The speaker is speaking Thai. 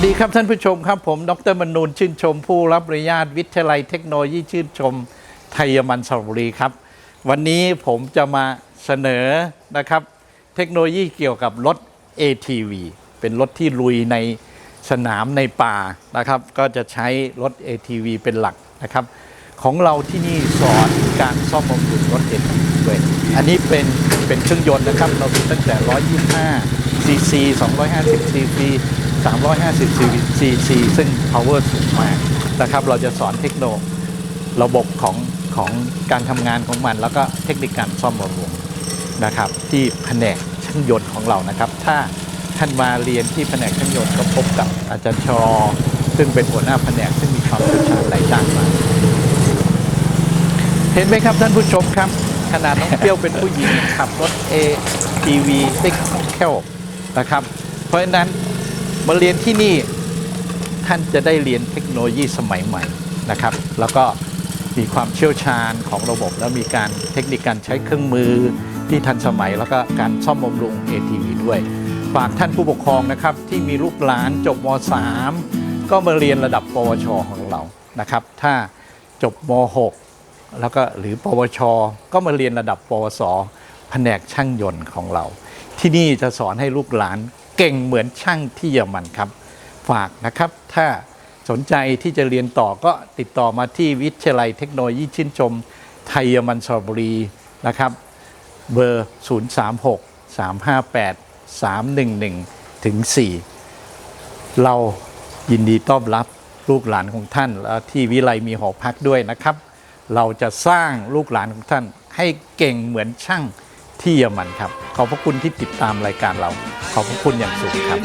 สดีครับท่านผู้ชมครับผม ดรมนูนชื่นชม ผู้รับอนุญาตวิทยาลัยเทคโนโลยีชื่นชม ไทยมันสระบุรีครับ วันนี้ผมจะมาเสนอนะครับ เทคโนโลยีเกี่ยวกับรถ ATV เป็นรถที่ลุยในสนามในป่านะครับ ก็จะใช้รถ ATV เป็นหลักนะครับ ของเราที่นี่สอนการซ่อมบำรุงรถ ATV ด้วยอันนี้เป็นเป็นเครื่องยนต์นะครับ เรามีตั้งแต่ 125 cc 250 cc 350 cc ซึ่ง power สูงมากนะครับ เราจะสอนเทคโนโลยีระบบของของการทำงานของมัน แล้วก็เทคนิคการซ่อมบำรุงนะครับ ที่แผนกช่างยนต์ของเรานะครับ ถ้าท่านมาเรียนที่แผนกช่างยนต์ก็พบกับอาจารย์ชอซึ่งเป็นหัวหน้าแผนกซึ่งมีความเชี่ยวชาญหลายด้านมากเห็นไหมครับท่านผู้ชมครับ ขนาดน้องเปรี้ยวเป็นผู้หญิงขับรถ ATV ได้คล่องแคลนะครับ เพราะฉะนั้น มาเรียนที่นี่ท่านจะได้เรียนเทคโนโลยีสมัยใหม่นะครับ แล้วก็มีความเชี่ยวชาญของระบบ แล้วมีการเทคนิคการใช้เครื่องมือที่ทันสมัย แล้วก็การซ่อมบำรุง ATV ด้วย ฝากท่านผู้ปกครองนะครับ ที่มีลูกหลานจบม .3 ก็มาเรียนระดับ ปวช ของเรานะครับ ถ้าจบม .6 แล้วก็หรือ ปวช ก็มาเรียนระดับ ปวส แผนกช่างยนต์ของเรา ที่นี่จะสอนให้ลูกหลาน เก่งเหมือนช่างที่เยอรมันครับ ฝากนะครับ ถ้าสนใจที่จะเรียนต่อก็ติดต่อมาที่วิทยาลัยเทคโนโลยีชื่นชม ไทยเยอรมันสระบุรีนะครับ เบอร์ 036 358 311ถึง4เรายินดีต้อนรับลูกหลานของท่านและที่วิไลมีหอพักด้วยนะครับ เราจะสร้างลูกหลานของท่านให้เก่งเหมือนช่าง ที่เยอรมันครับ ขอบพระคุณที่ติดตามรายการเรา ขอบพระคุณอย่างสูงครับ